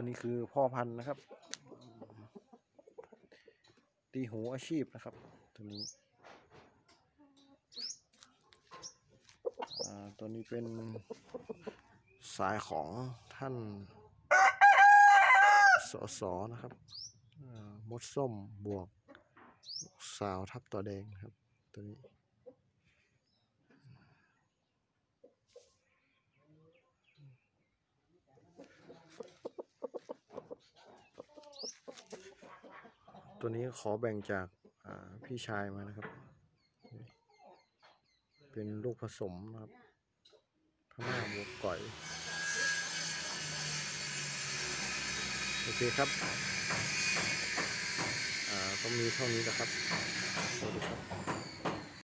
ตัวนี้คือพ่อพันธุ์นะครับ ตีหูอาชีพนะครับ ตัวนี้ตัวนี้เป็นสายของท่านสอสอนะครับมดส้มบวกสาวทับตัวแดงครับ ตัวนี้ ตัวนี้ขอแบ่งจากพี่ชายมานะครับ เป็นลูกผสมนะครับพม่าบวกก่อย โอเคครับก็มีเท่านี้นะครับ สวัสดีครับ